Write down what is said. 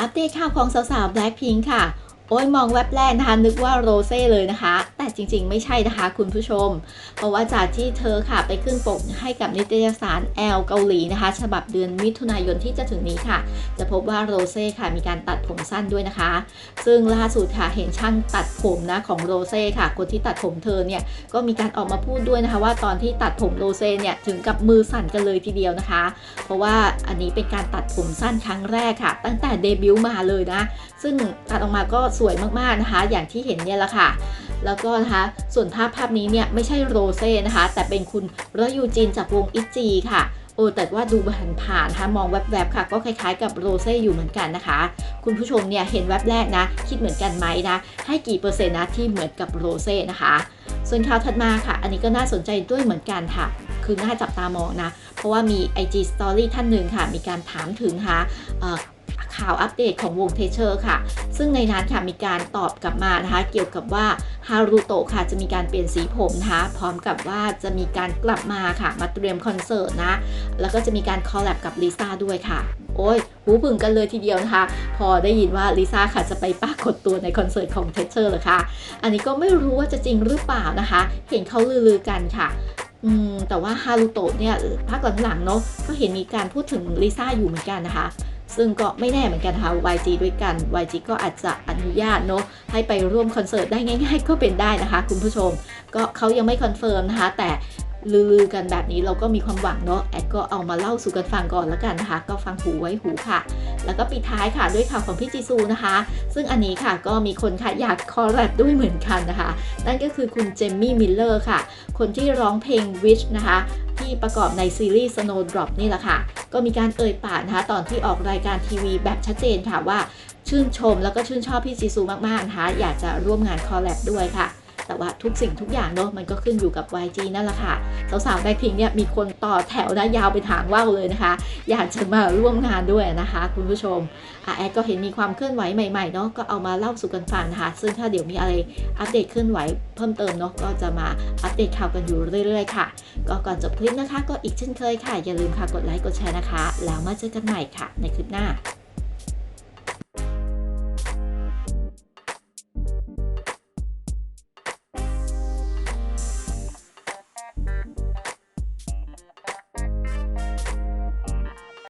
อัปเดตข่าวของสาวๆ Blackpink ค่ะ โอ้ยมองแว็บแรกนะคะ นึกว่าโรเซ่เลยนะคะ จริง ๆ ไม่ใช่นะคะคุณผู้ชม เพราะว่าจากที่เธอค่ะไปขึ้นปกให้กับนิตยสารแอลเกาหลีนะคะ ฉบับเดือนมิถุนายนที่จะถึงนี้ค่ะ จะพบว่าโรเซ่ค่ะมีการตัดผมสั้นด้วยนะคะ ซึ่งล่าสุดค่ะเห็นช่างตัดผมนะของโรเซ่ค่ะ คนที่ตัดผมเธอเนี่ยก็มีการออกมาพูดด้วยนะคะ ว่าตอนที่ตัดผมโรเซ่เนี่ยถึงกับมือสั่นกันเลยทีเดียวนะคะ เพราะว่าอันนี้เป็นการตัดผมสั้นครั้งแรกค่ะ ตั้งแต่เดบิวต์มาเลยนะ ซึ่งตัดออกมาก็สวยมากๆนะคะ อย่างที่เห็นเนี่ยแหละค่ะ แล้วก็นะคะส่วนภาพภาพนี้เนี่ยไม่ใช่โรเซ่นะคะ แต่เป็นคุณรยูจินจากวงอิจีค่ะโอ้แต่ว่าดูผ่านๆนะคะมองแวบๆค่ะ ก็คล้ายๆกับโรเซ่อยู่เหมือนกันนะคะ คุณผู้ชมเนี่ยเห็นแวบแรกนะ คิดเหมือนกันไหมนะ ให้กี่เปอร์เซ็นต์นะที่เหมือนกับโรเซ่นะคะ ส่วนข่าวถัดมาค่ะ อันนี้ก็น่าสนใจด้วยเหมือนกันค่ะ คือน่าจับตามองนะ เพราะว่ามี IG Story ท่านหนึ่งค่ะ มีการถามถึงค่ะอ่อ ข่าวอัปเดตของวงเทเชอร์ค่ะ ซึ่งในนั้นค่ะมีการตอบกลับมานะคะ เกี่ยวกับว่าฮารุโตะค่ะจะมีการเปลี่ยนสีผมนะคะพร้อมกับว่าจะมีการกลับมาค่ะ มาเตรียมคอนเสิร์ตนะ แล้วก็จะมีการคอลแลบกับลิซ่าด้วยค่ะ โอ้ยหูผึ่งกันเลยทีเดียวนะคะ พอได้ยินว่าลิซ่าค่ะจะไปปรากฏตัวในคอนเสิร์ตของเทเชอร์เหรอคะอันนี้ก็ไม่รู้ว่าจะจริงหรือเปล่านะคะ เห็นเขาลือๆกันค่ะอืมแต่ว่าฮารุโตะเนี่ยพักหลังๆเนาะก็เห็นมีการพูดถึงลิซ่าอยู่เหมือนกันนะคะ ซึ่งก็ไม่แน่เหมือนกันค่ะ YG ด้วยกัน YG ก็อาจจะอนุญาตเนาะให้ไปร่วมคอนเสิร์ตได้ง่าย ๆ ก็เป็นได้นะคะ คุณผู้ชม ก็เขายังไม่คอนเฟิร์มนะคะ แต่ลือๆกันแบบนี้เราก็มีความหวังเนาะแอดก็เอามาเล่าสู่กันฟังก่อนแล้วกันนะคะ ก็ฟังหูไว้หูค่ะ แล้วก็ปิดท้ายค่ะด้วยข่าวของพี่จีซูนะคะ ซึ่งอันนี้ค่ะก็มีคนค่ะอยากคอลแลบด้วยเหมือนกันนะคะ นั่นก็คือคุณเจมมี่มิลเลอร์ค่ะ คนที่ร้องเพลง Wish นะคะ ที่ประกอบในซีรีส์ Snowdrop นี่แหละค่ะ ก็มีการเอ่ยปากนะคะตอนที่ออกรายการทีวีแบบชัดเจนค่ะว่าชื่นชมแล้วก็ชื่นชอบพี่จีซูมากๆนะคะอยากจะร่วมงานคอลแลบด้วยค่ะ แต่ว่าทุกสิ่งทุกอย่างเนาะมันก็ขึ้นอยู่กับ YG นั่นแหละค่ะ สาวๆแบ็คพิงเนี่ยมีคนต่อแถวนะยาวไปทางว่าวเลยนะคะ อยากจะมาร่วมงานด้วยนะคะ คุณผู้ชมอแอดก็เห็นมีความเคลื่อนไหวใหม่ๆเนาะก็เอามาเล่าสู่กันฟังนะคะ ซึ่งถ้าเดี๋ยวมีอะไรอัปเดตเคลื่อนไหวเพิ่มเติมเนาะก็จะมาอัปเดตข่าวกันอยู่เรื่อยๆค่ะ ก็ก่อนจบคลิปนะคะ ก็อีกเช่นเคยค่ะอย่าลืมค่ะกดไลค์กดแชร์นะคะ แล้วมาเจอกันใหม่ค่ะ ในคลิปหน้า